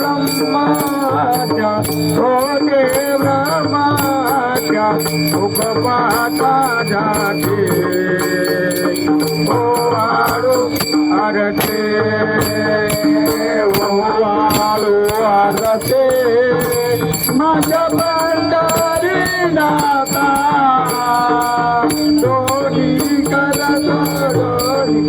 ब्रह्माच्या होते ब्रह्माच्या सुख पाहता जाते ओ आळू आरते ओ आळू आरते माझ्या पंढरी नाता. दोन्ही कला दोन्ही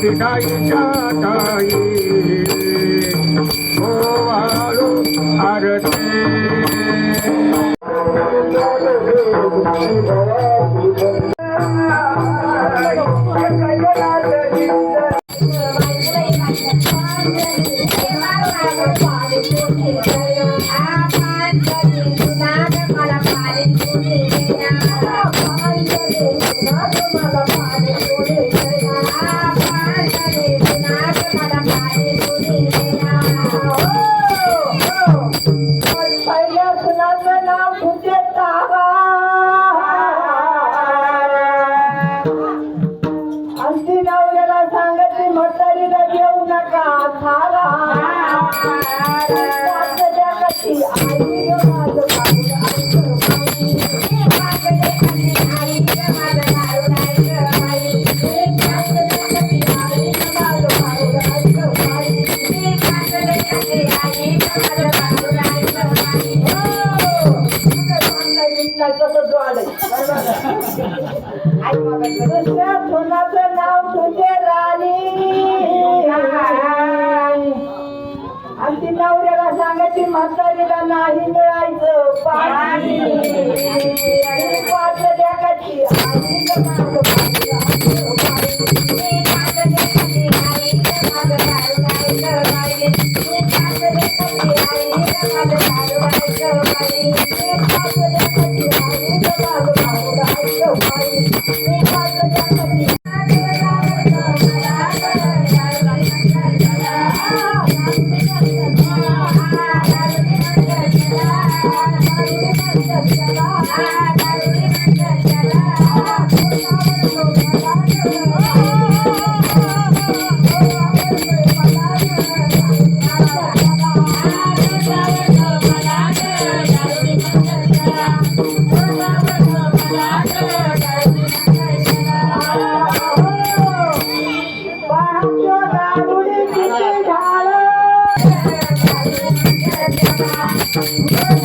ಬಿಡಾಯಿ ಜಾತಾಯಿ ಗೋವಾಳು ಹರತೆ ಶಿವ अंती नवऱ्याला सांगायची म्हातारीला देऊ नका वाचल्या कशी आई दुसऱ्या सोनाचं नाव तुझे राणी आणि ती नवऱ्याला सांगायची म्हातारीला नाही मिळायचं पाणी आणि पाच द्याकाची आई ग Thank you.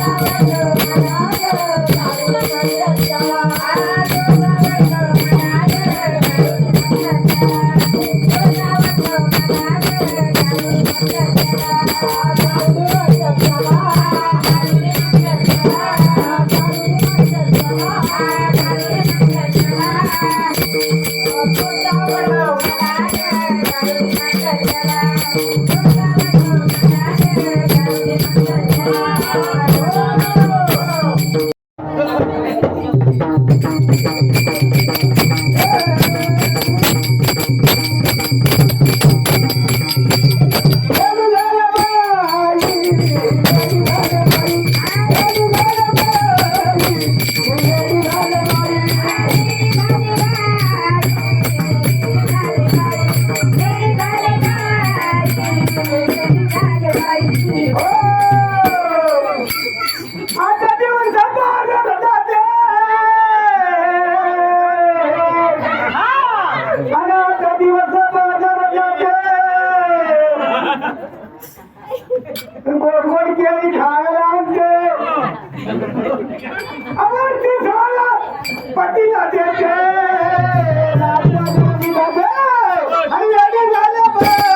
کوٹ کوٹ کي نٿا آڳلا ان کي اڀر کي سال پتي لا تي کي لا پا جو بيڏي ۽ اڄي جاءه بئي